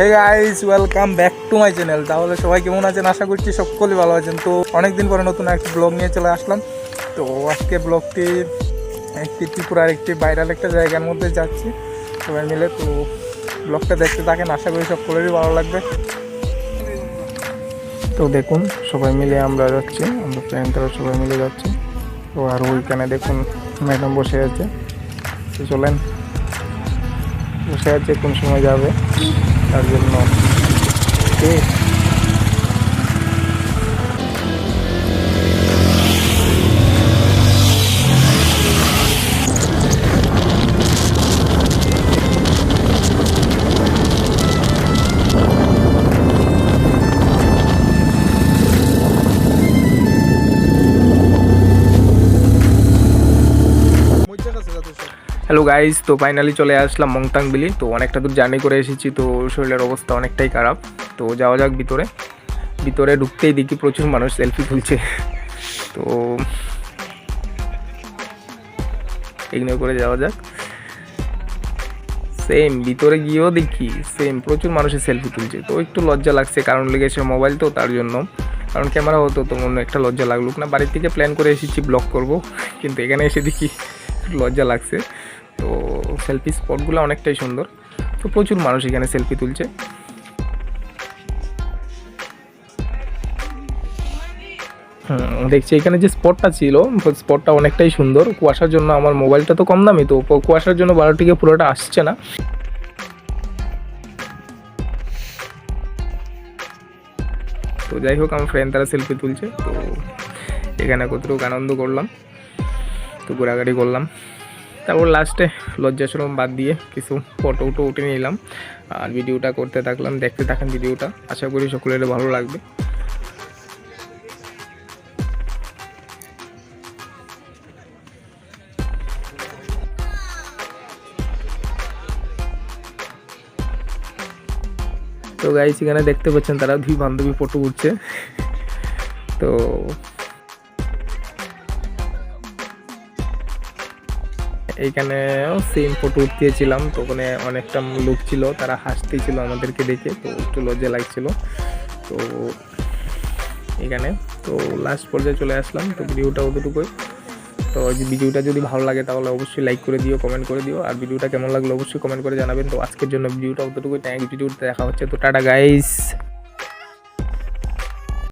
Hey guys welcome back to my channel তাহলে সবাই কেমন আছেন? আশা করছি সকলেই ভালো আছেন। তো অনেকদিন পরে নতুন একটি ব্লগ নিয়ে চলে আসলাম। তো আজকে ব্লগটি একটি ত্রিপুরার একটি ভাইরাল একটা জায়গার মধ্যে যাচ্ছি সবাই মিলে। তো ব্লগটা দেখতে থাকেন, আশা করি সকলেরই ভালো লাগবে। তো দেখুন, সবাই মিলে আমরা যাচ্ছি। আমরা ফ্রেন্ডরা সবাই মিলে যাচ্ছি। তো আর ওইখানে দেখুন ম্যাডাম বসে আছে। চলেন, বসে আছে কোন সময় যাবে? তার জন্য হ্যালো গাইস তো ফাইনালি চলে আসলাম মংতাং বিলি তো অনেকটা দূর জার্নি করে এসেছি, তো শরীরের অবস্থা অনেকটাই খারাপ। তো যাওয়া যাক ভিতরে। ভিতরে ঢুকতেই দেখি প্রচুর মানুষ সেলফি তুলছে। তো ইগনোর করে যাওয়া যাক। সেম ভিতরে গিয়েও দেখি সেম প্রচুর মানুষের সেলফি তুলছে। তো একটু লজ্জা লাগছে, কারণ লেগেছে মোবাইল তো, তার জন্য। কারণ ক্যামেরা হতো, তো অন্য একটা লজ্জা লাগল না। বাড়ির থেকে প্ল্যান করে এসেছি ব্লগ করব। কিন্তু এখানে এসে দেখি লজ্জা লাগছে। তো সেলফি স্পটগুলো অনেকটাই সুন্দর। তো প্রচুর মানুষ এখানে সেলফি তুলছে। দেখছি এখানে যে স্পটটা ছিল স্পটটা অনেকটাই সুন্দর। কুয়াশার জন্য আমার মোবাইলটা তো কম দামি, তো কুয়াশার জন্য বারোটিকে পুরোটা আসছে না। তো যাই হোক, আমার ফ্রেন্ড তারা সেলফি তুলছে, তো এখানে কতটুকু আনন্দ করলাম, তো ঘোরাঘুরি করলাম। তারপর লাস্টে লজ্জাশরম বাদ দিয়ে কিছু ফটো উটো উঠে নিলাম। আর ভিডিওটা করতে থাকলাম, দেখতে থাকেন ভিডিওটা। আশা করি সকলের ভালো লাগবে। তো গাইস এখানে দেখতে পাচ্ছেন তারা দুই বান্ধবী ফটো উঠছে। তো এইখানেও সেম ফটো উঠিয়েছিলাম, তো ওখানে অনেকটা লোক ছিল, তারা হাসতেছিল আমাদেরকে দেখে, তো একটু লজ্জা লাগছিল। তো এখানে, তো লাস্ট পর্যায়ে চলে আসলাম, তো ভিডিওটা অতটুকুই তো ভিডিওটা যদি ভালো লাগে, তাহলে অবশ্যই লাইক করে দিও কমেন্ট করে দিও। আর ভিডিওটা কেমন লাগল, অবশ্যই কমেন্ট করে জানাবেন। তো আজকের জন্য ভিডিওটা অতটুকুই ট্যাঙ্ক ভিডিওটা দেখা হচ্ছে। তো টাটা গাইস